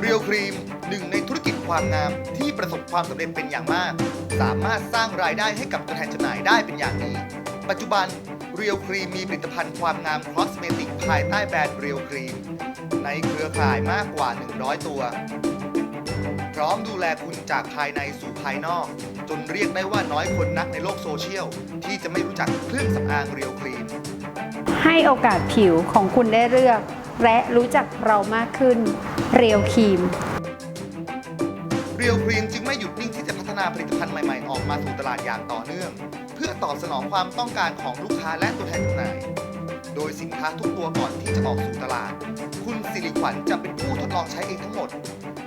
เรียวครีมหนึ่งในธุรกิจความงามที่ประสบความสำเร็จเป็นอย่างมาก สามารถสร้างรายได้ให้กับตัวแทนจำหน่ายได้เป็นอย่างดี ปัจจุบันเรียวครีมมีผลิตภัณฑ์ความงามคอสเมติกภายใต้แบรนด์เรียวครีมในเครือข่ายมากกว่า 100 ตัว พร้อมดูแลคุณจากภายในสู่ภายนอก จนเรียกได้ว่าน้อยคนนักในโลกโซเชียล ที่จะไม่รู้จักเครื่องสำอางเรียวครีม ให้โอกาสผิวของคุณได้เลือก และรู้จักเรามากขึ้น เรียวครีม เรียวครีมจึงไม่หยุดนิ่งที่จะพัฒนาผลิตภัณฑ์ใหม่ๆ ออกมาสู่ตลาดอย่างต่อเนื่อง เพื่อตอบสนองความต้องการของลูกค้าและตัวแทนจำหน่าย โดยสินค้าทุกตัวก่อนที่จะออกสู่ตลาด คุณสิริขวัญจะเป็นผู้ทดลองใช้เองทั้งหมด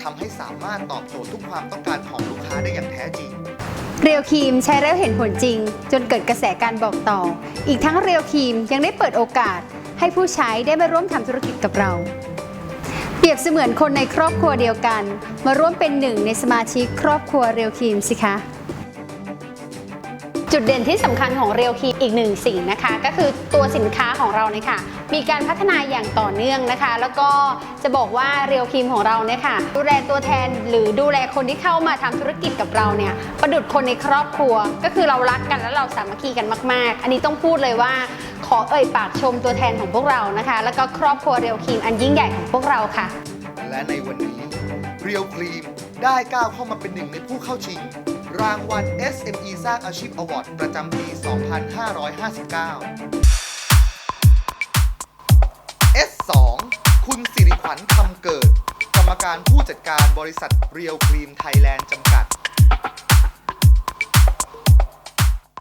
ทำให้สามารถตอบโจทย์ทุกความต้องการของลูกค้าได้อย่างแท้จริงเรียวครีมใช้แล้วเห็นผลจริง จนเกิดกระแสการบอกต่อ อีกทั้งเรียวครีมยังได้เปิดโอกาส ให้ผู้ใช้ได้มาร่วมทำธุรกิจกับเราเป รียบเสมือนคนในครอบครัวเดียวกัน มาร่วมเป็นหนึ่งในสมาชิกครอบครัวเรียวครีมสิคะ จุดเด่นที่สำคัญของเรียวคีอีกหนึ่งสิ่งนะคะ ก็คือตัวสินค้าของเราเนี่ยค่ะมีการพัฒนาอย่างต่อเนื่องนะคะ แล้วก็จะบอกว่าเรียวครีมของเราเนี่ยค่ะดูแลตัวแทนหรือดูแลคนที่เข้ามาทำธุรกิจกับเราเนี่ยประดุดคนในครอบครัว ก็คือเรารักกันและเราสามัคคีกันมาก ๆ อันนี้ต้องพูดเลยว่าขอเอ่ยปากชมตัวแทนของพวกเรานะคะ แล้วก็ครอบครัวเรียวครีมอันยิ่งใหญ่ของพวกเราค่ะ และในวันนี้เรียวครีมได้ก้าวเข้ามาเป็นหนึ่งในผู้เข้าชิง รางวัล SME สร้างอาชีพอวอร์ดประจำปี 2559 S2 คุณสิริขวัญคำเกิด กรรมการผู้จัดการบริษัทเรียวครีมไทยแลนด์จำกัด